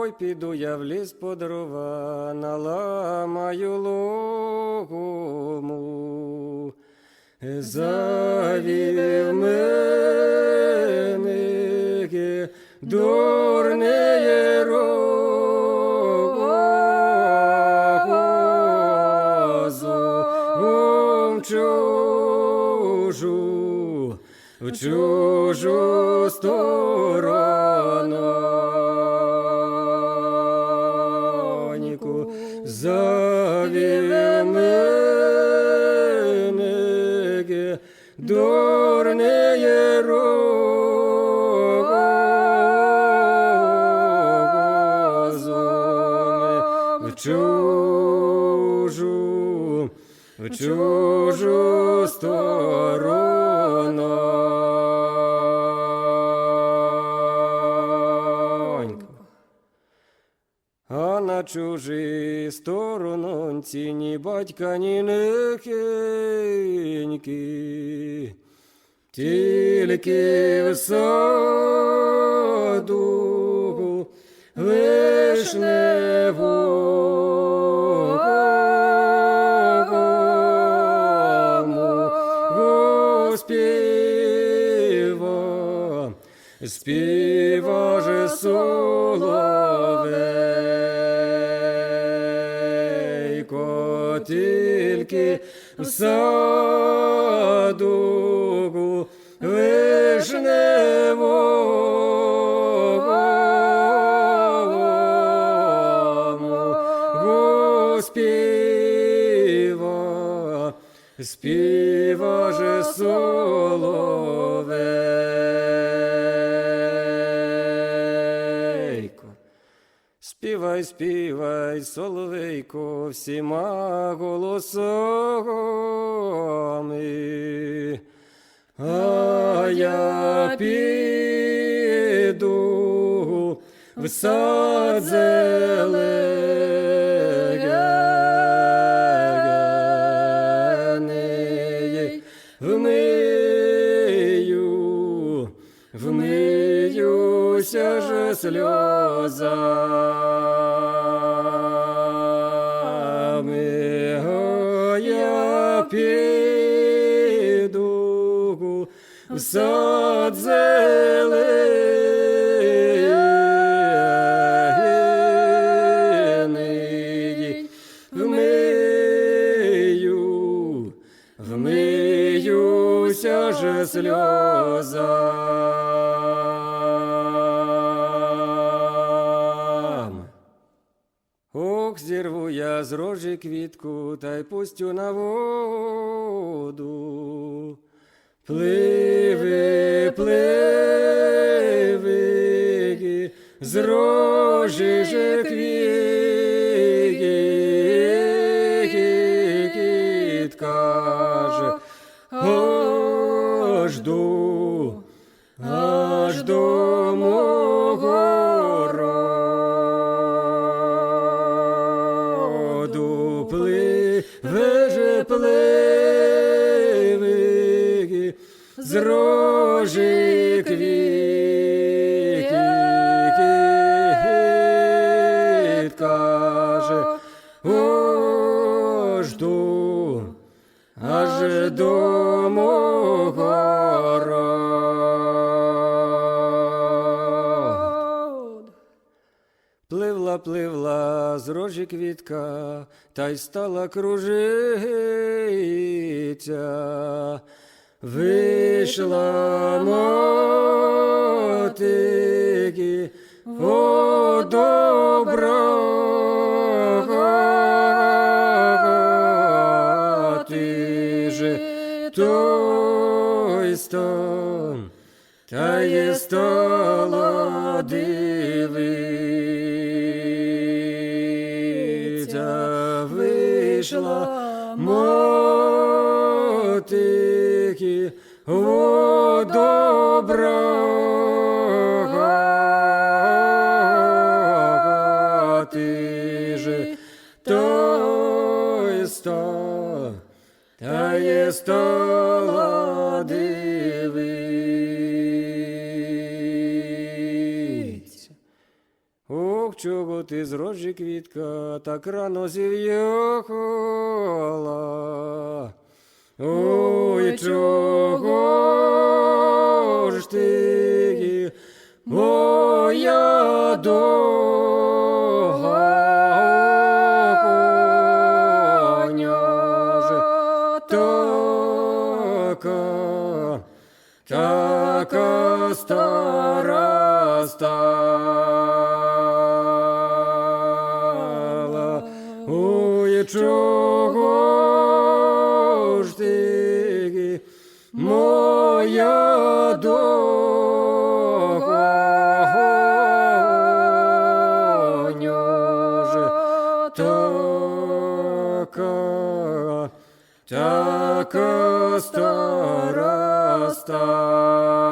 Ой, піду я в ліс по дрова, наламаю лому. Завів мене дурне розум чужу, в чужу сторонку завів мене дурне розум в чужу, в чужу на чужій сторононці ні батька, ні нехеньки, тільки в саду вишневому співа, же соловейко, тільки в саду вишневому співа, співа же соловейко. Співай, співай, соловейко, всіма голосами. А я піду в сад зелений, вмию, вмиюся же сльозами, в сад зелений, вмию, вмиюся же сльозами. Ох, зірву я з рожі квітку та й пустю на воду. Пливи, пливи, з рожі же квітка же, аж до, аж до пливе же пливи, з рожі квіт, каже, аж жду, аж до мого Пливла, пливла з рожі квітка, та й стала кружиця. Вийшла мотики, о добра, той стан, та є стала вийшла мотики, о добра, ти же той сто, та є стала Ох, чого ти з рожі квітка, так рано зів'яхала. Ой, чого ж ти, моя догоняже, така, така стара стала. Чого ж ти, моя догоняже, така, така стара стала.